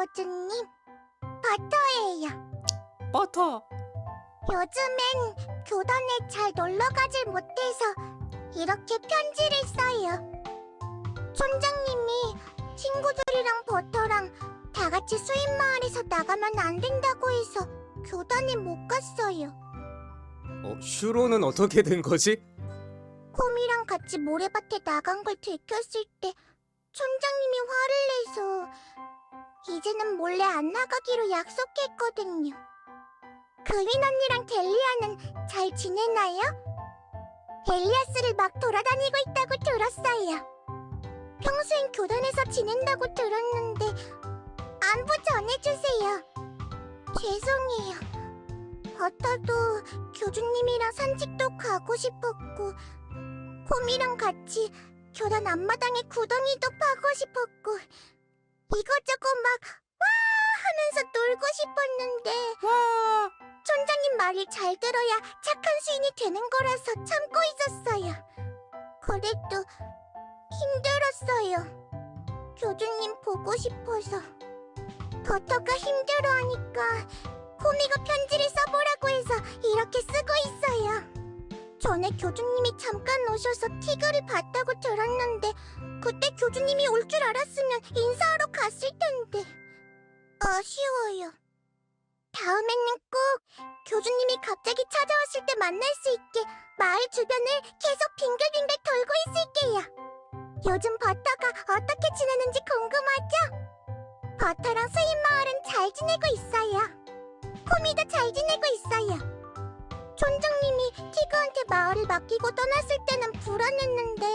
교주님, 버터예요. 버터. 요즘엔 교단에 잘 놀러 가질 못해서 이렇게 편지를 써요. 촌장님이 친구들이랑 버터랑 다 같이 수입 마을에서 나가면 안 된다고 해서 교단에 못 갔어요. 어, 슈로는 어떻게 된 거지? 콤이랑 같이 모래밭에 나간 걸 들켰을 때 촌장님이 화를 내서 이제는 몰래 안 나가기로 약속했거든요. 그윈 언니랑 델리아는 잘 지내나요? 델리아스를 막 돌아다니고 있다고 들었어요. 평소엔 교단에서 지낸다고 들었는데 안부 전해주세요. 죄송해요. 버터도 교주님이랑 산책도 가고 싶었고 콤이랑 같이 교단 앞마당에 구덩이도 파고 싶었고 이것저것 막 와 하면서 놀고 싶었는데 와. 촌장님 말을 잘 들어야 착한 수인이 되는 거라서 참고 있었어요. 그래도 힘들었어요. 교주님 보고 싶어서 버터가 힘들어하니까 코미가 편지를 써보라고 해서 이렇게 쓰고 있어요. 전에 교주님이 잠깐 오셔서 티그를 봤다고 들었는데 그때 교주님이 올 줄 알았으면 인사하러 갔을 텐데 아쉬워요. 다음에는 꼭 교주님이 갑자기 찾아왔을 때 만날 수 있게 마을 주변을 계속 빙글빙글 돌고 있을게요. 요즘 버터가 어떻게 지내는지 궁금하죠? 버터랑 수인 마을은 잘 지내고 있어요. 코미도 잘 지내고 있어요. 촌장님이 티그한테 마을을 맡기고 떠났을 때는 불안했는데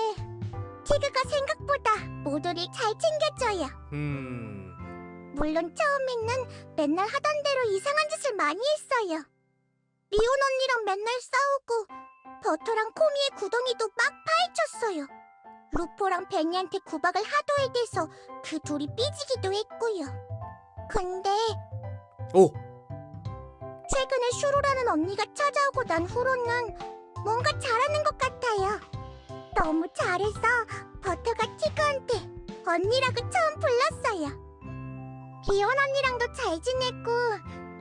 티그가 생각보다 모두를 잘 챙겨줘요. 음. 물론 처음에는 맨날 하던 대로 이상한 짓을 많이 했어요. 리온 언니랑 맨날 싸우고 버터랑 코미의 구덩이도 막 파헤쳤어요. 루포랑 베니한테 구박을 하도 해대서 그 둘이 삐지기도 했고요. 근데 오. 최근에 슈로라는 언니가 찾아오고 난 후로는 뭔가 잘하는 것 같아요. 너무 잘해서 버터가 티그한테 언니라고 처음 불렀어요. 리온 언니랑도 잘 지내고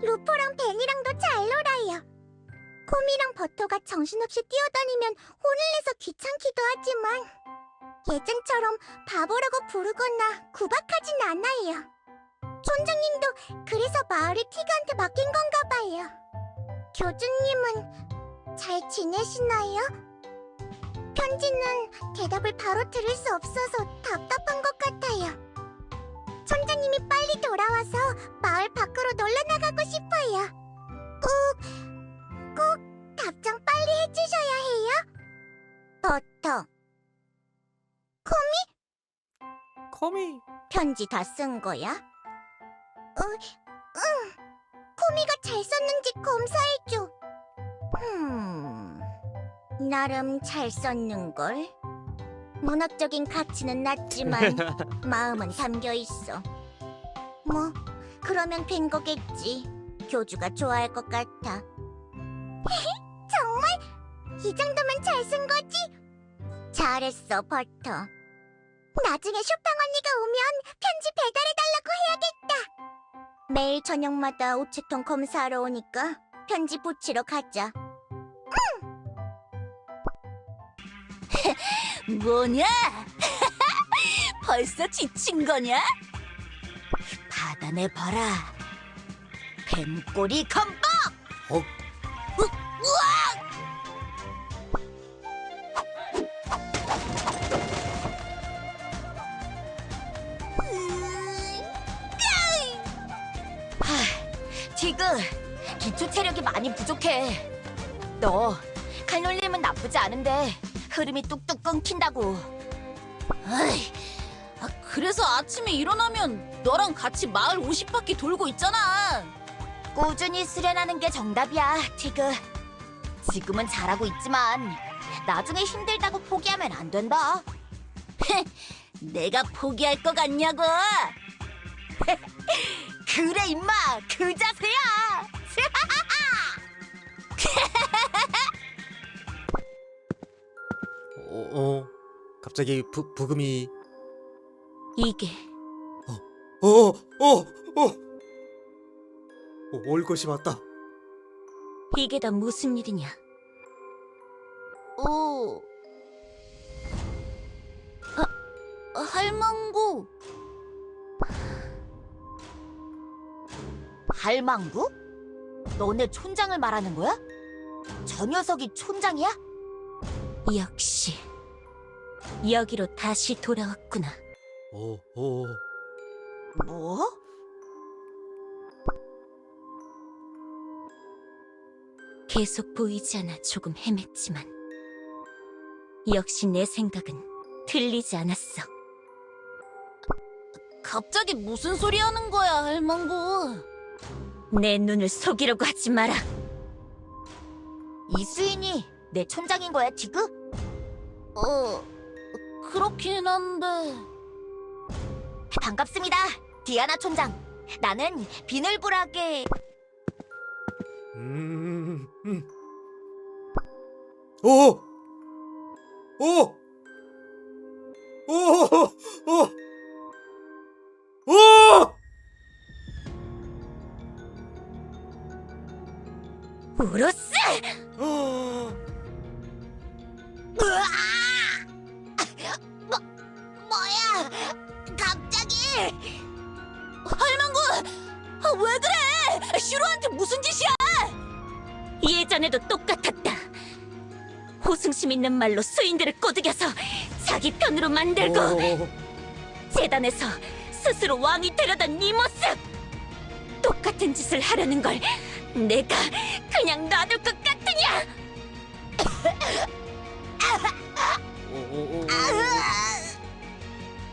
루포랑 베니랑도 잘 놀아요. 코미랑 버터가 정신없이 뛰어다니면 혼을 내서 귀찮기도 하지만 예전처럼 바보라고 부르거나 구박하진 않아요. 촌장님도 그래서 마을을 티그한테 맡긴 건가 봐요. 교주님은 잘 지내시나요? 편지는 대답을 바로 들을 수 없어서 답답한 것 같아요. 촌장님이 빨리 돌아와서 마을 밖으로 놀러 나가고 싶어요. 꼭, 꼭 답장 빨리 해주셔야 해요. 버터, 커미. 편지 다 쓴 거야? 어, 응. 코미가 잘 썼는지 검사해줘. 흠, 나름 잘 썼는걸. 문학적인 가치는 낮지만 마음은 담겨 있어. 뭐, 그러면 된 거겠지. 교주가 좋아할 것 같아. 정말? 이 정도면 잘 쓴 거지? 잘했어, 버터. 나중에 쇼팡 언니가 오면 편지 배달해달라고 해야겠다. 매일 저녁마다 우체통 검사하러 오니까 편지 붙이러 가자. 뭐냐? 벌써 지친 거냐? 받아내봐라. 뱀꼬리 건빵! 어. 하, 티그, 기초 체력이 많이 부족해. 너 칼놀림은 나쁘지 않은데 흐름이 뚝뚝 끊긴다고. 에이, 아, 그래서 아침에 일어나면 너랑 같이 마을 50바퀴 돌고 있잖아. 꾸준히 수련하는 게 정답이야, 티그. 지금은 잘하고 있지만 나중에 힘들다고 포기하면 안 된다. 내가 포기할 것 같냐고. 그래 임마, 그 자세야. 어, 어. 갑자기 부, 부금이 이게 어, 어, 어. 어, 올 것이 맞다. 이게 다 무슨 일이냐? 어... 아, 할망구 할망구? 너네 촌장을 말하는 거야? 저 녀석이 촌장이야? 역시 여기로 다시 돌아왔구나. 어, 어. 뭐? 계속 보이지 않아 조금 헤맸지만 역시 내 생각은 틀리지 않았어. 갑자기 무슨 소리 하는 거야, 할망구? 내 눈을 속이려고 하지 마라. 이수인이 내 촌장인 거야, 티그? 어, 그렇긴 한데. 반갑습니다, 디아나 촌장. 나는 비늘불하게 음, 음. 오! 오! 오! 오! 오! 우로스! 오! 으아! 뭐 뭐야? 갑자기 할망구! 아, 왜 그래? 슈로한테 무슨 짓이야? 예전에도 똑같았다. 호승심 있는 말로 수인들을 꼬드겨서 자기 편으로 만들고 오! 재단에서 스스로 왕이 되려던 네 모습! 똑같은 짓을 하려는 걸 내가 그냥 놔둘 것 같으냐?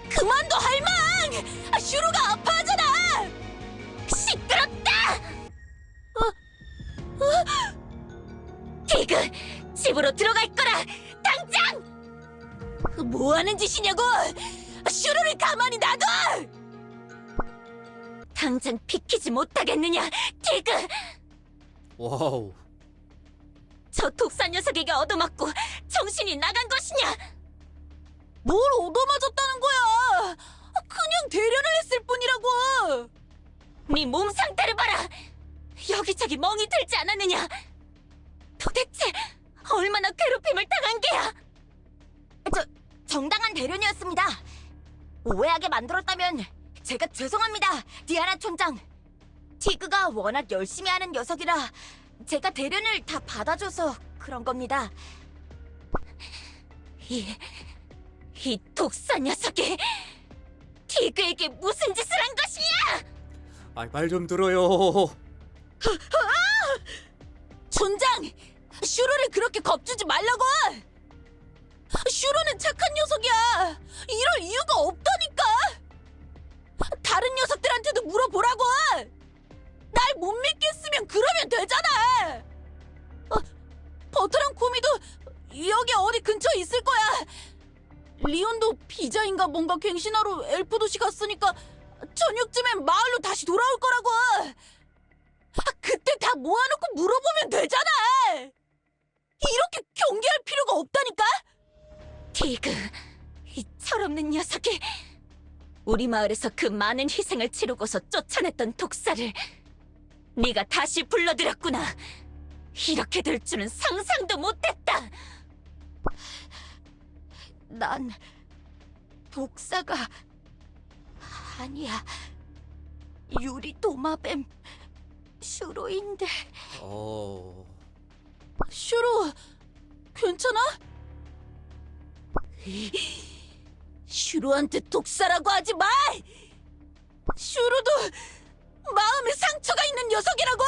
그만둬 할망! 아, 슈로가 아파하잖아! 시끄럽다! 어? 어? 디그, 집으로 들어갈 거라! 당장! 뭐 하는 짓이냐고! 슈로를 가만히 놔둬! 당장 비키지 못하겠느냐, 디그! 와우. 저 독사 녀석에게 얻어맞고 정신이 나간 것이냐? 뭘 얻어맞았다는 거야? 그냥 대련을 했을 뿐이라고. 네 몸 상태를 봐라. 여기저기 멍이 들지 않았느냐? 도대체 얼마나 괴롭힘을 당한 게야? 정당한 대련이었습니다. 오해하게 만들었다면 제가 죄송합니다, 디아나 촌장. 티그가 워낙 열심히 하는 녀석이라 제가 대련을 다 받아줘서 그런 겁니다. 이, 이 독사 녀석이 티그에게 무슨 짓을 한 것이냐? 아, 말좀 들어요. 촌장! 슈로를 그렇게 겁주지 말라고! 슈로는 착한 녀석이야! 이럴 이유가 없다니까! 다른 녀석들한테도 물어보라고! 날 못 믿겠으면 그러면 되잖아! 어, 버터랑 코미도 여기 어디 근처에 있을 거야! 리온도 비자인가 뭔가 갱신하러 엘프 도시 갔으니까 저녁쯤엔 마을로 다시 돌아올 거라고! 아, 그때 다 모아놓고 물어보면 되잖아! 이렇게 경계할 필요가 없다니까? 디그, 이 철없는 녀석이 우리 마을에서 그 많은 희생을 치르고서 쫓아냈던 독사를 네가 다시 불러들였구나. 이렇게 될 줄은 상상도 못했다. 난 독사가 아니야. 유리 도마뱀 슈로인데 어. 슈로, 괜찮아? 슈로한테 독사라고 하지 마! 슈로도 마음에 상처가 있는 녀석이라고!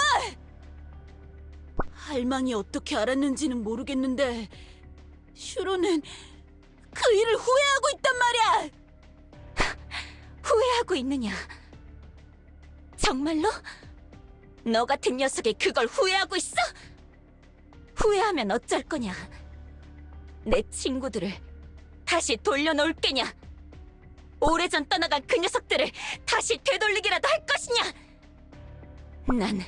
할망이 어떻게 알았는지는 모르겠는데 슈로는 그 일을 후회하고 있단 말이야! 후회하고 있느냐? 정말로? 너 같은 녀석이 그걸 후회하고 있어? 후회하면 어쩔 거냐? 내 친구들을 다시 돌려놓을 게냐? 오래전 떠나간 그 녀석들을 다시 되돌리기라도 할 것이냐? 난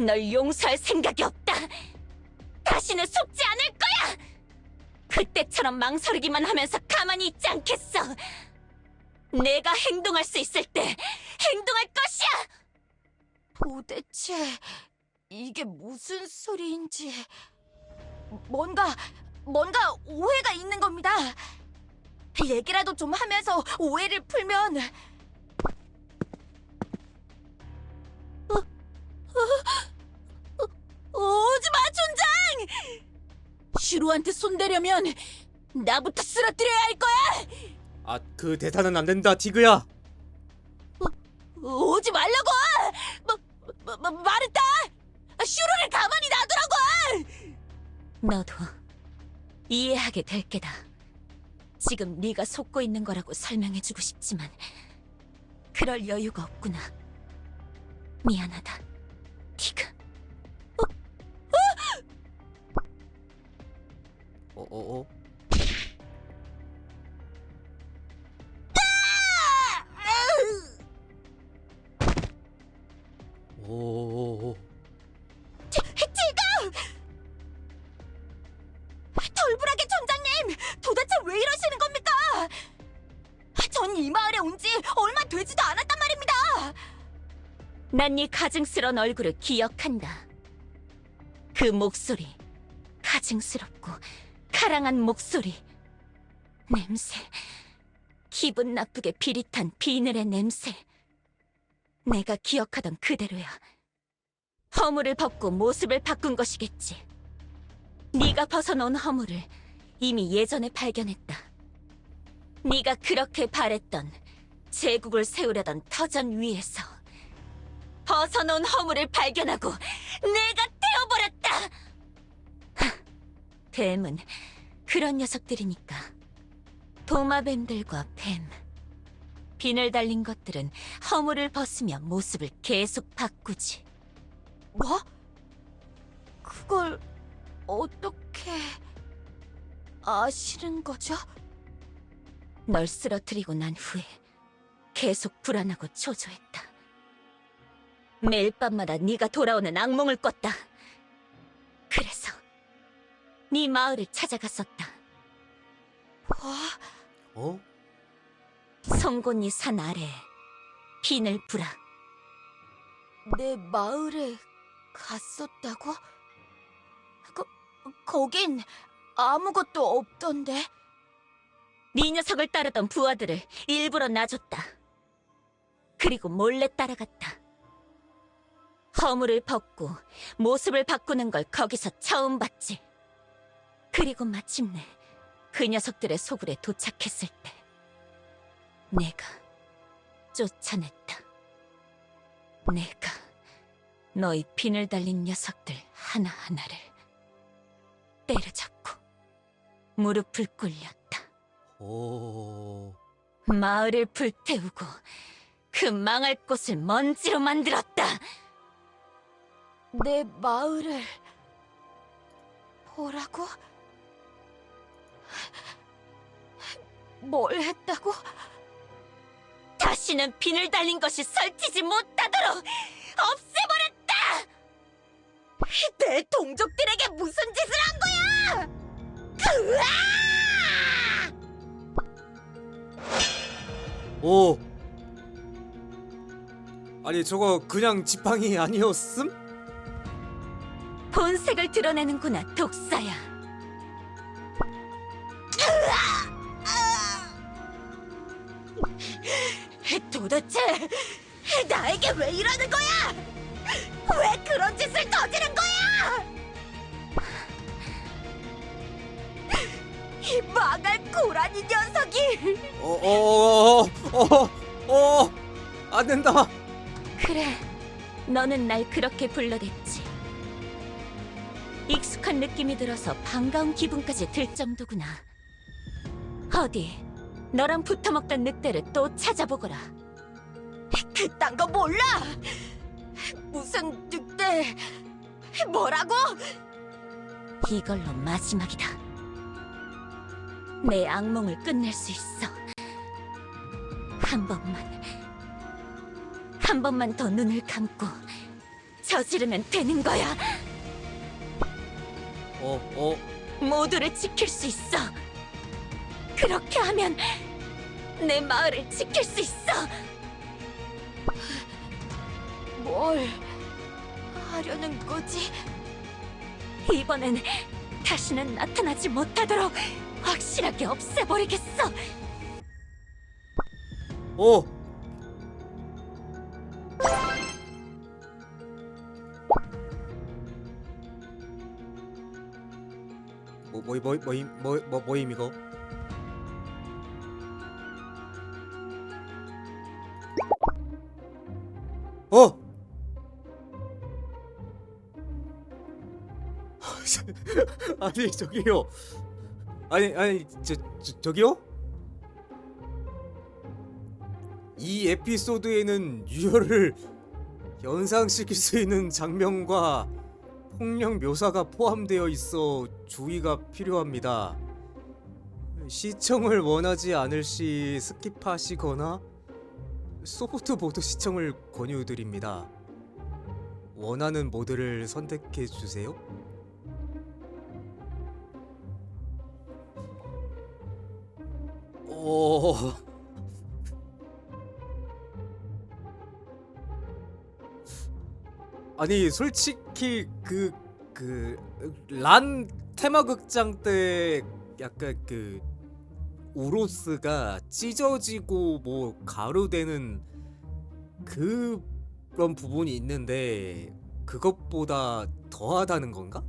널 용서할 생각이 없다. 다시는 속지 않을 거야. 그때처럼 망설이기만 하면서 가만히 있지 않겠어. 내가 행동할 수 있을 때 행동할 것이야! 도대체 이게 무슨 소리인지 뭔가 뭔가 오해가 있는 겁니다. 얘기라도 좀 하면서 오해를 풀면 오지마, 촌장! 슈루한테 손대려면 나부터 쓰러뜨려야 할 거야! 아, 그 대사는 안 된다, 디그야. 오지 말라고! 뭐, 뭐, 뭐, 말했다! 슈루를 가만히 놔두라고! 너도 이해하게 될 게다. 지금 네가 속고 있는 거라고 설명해주고 싶지만 그럴 여유가 없구나. 미안하다, 티그. 어, 어, 어. 난 네 가증스러운 얼굴을 기억한다. 그 목소리, 가증스럽고 가랑한 목소리, 냄새, 기분 나쁘게 비릿한 비늘의 냄새. 내가 기억하던 그대로야. 허물을 벗고 모습을 바꾼 것이겠지. 네가 벗어놓은 허물을 이미 예전에 발견했다. 네가 그렇게 바랬던 제국을 세우려던 터전 위에서 벗어놓은 허물을 발견하고 내가 떼어버렸다. 하, 뱀은 그런 녀석들이니까 도마뱀들과 뱀 비늘 달린 것들은 허물을 벗으며 모습을 계속 바꾸지. 뭐? 그걸 어떻게 아시는 거죠? 널 쓰러뜨리고 난 후에 계속 불안하고 초조했다. 매일 밤마다 네가 돌아오는 악몽을 꿨다. 그래서 네 마을을 찾아갔었다. 어? 송곳니 산 아래 비늘 불아. 내 마을에 갔었다고? 거, 거긴 아무것도 없던데. 네 녀석을 따르던 부하들을 일부러 놔줬다. 그리고 몰래 따라갔다. 허물을 벗고 모습을 바꾸는 걸 거기서 처음 봤지. 그리고 마침내 그 녀석들의 소굴에 도착했을 때 내가 쫓아냈다. 내가 너희 비늘 달린 녀석들 하나하나를 때려잡고 무릎을 꿇렸다. 오. 마을을 불태우고 그 망할 곳을 먼지로 만들었다. 내 마을을 보라고? 뭘 했다고? 다시는 비늘 달린 것이 설치지 못하도록 없애버렸다. 내 동족들에게 무슨 짓을 한 거야? 오. 아니, 저거 그냥 지팡이 아니었음? 드러내는구나, 독사야. 도대체 나에게 왜 이러는 거야? 왜 그런 짓을 저지른 거야? 이 망할 고라니 녀석이! 어, 어, 어, 어, 어, 안 된다. 그래, 너는 날 그렇게 불러댔지. 익숙한 느낌이 들어서 반가운 기분까지 들 정도구나. 어디, 너랑 붙어먹던 늑대를 또 찾아보거라. 그딴 거 몰라! 무슨 늑대... 뭐라고? 이걸로 마지막이다. 내 악몽을 끝낼 수 있어. 한 번만, 한 번만 더 눈을 감고 저지르면 되는 거야. 어, 어, 모두를 지킬 수 있어. 그렇게 하면 내 마을을 지킬 수 있어. 뭘 하려는 거지? 이번엔 다시는 나타나지 못하도록 확실하게 없애버리겠어. 어. 뭐 뭐이 뭐이 뭐이 뭐 뭐임 이거? 어. 아니 저기요. 아니 아니 저, 저 저기요? 이 에피소드에는 유혈을 연상시킬 수 있는 장면과 폭력 묘사가 포함되어 있어 주의가 필요합니다. 시청을 원하지 않을 시 스킵하시거나 소프트 모드 시청을 권유드립니다. 원하는 모드를 선택해 주세요. 오. 아니 솔직히 그 그 란 테마극장 때 약간 그 우로스가 찢어지고 뭐 가루되는 그런 부분이 있는데 그것보다 더하다는 건가?